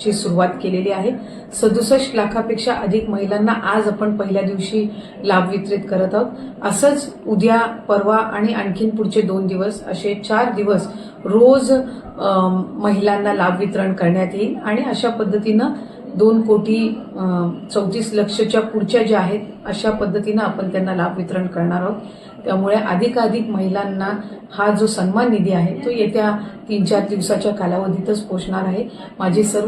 ची सुरुवात केलेली आहे. सदुसष्ट लाखापेक्षा अधिक महिलांना आज आपण पहिल्या दिवशी लाभ वितरित करत आहोत. असंच उद्या परवा आणि आणखीन पुढचे दोन दिवस असे चार दिवस रोज महिलांना लाभ वितरण करण्यात येईल. आणि अशा पद्धतीनं दोन कोटी चौतीस लक्षच्या पुढच्या ज्या आहेत अशा पद्धतीनं आपण त्यांना लाभ वितरण करणार आहोत. त्यामुळे अधिकाधिक महिलांना हा जो सन्मान निधी आहे तो येत्या तीन चार दिवसाच्या कालावधीतच पोचणार आहे. माझी सर्व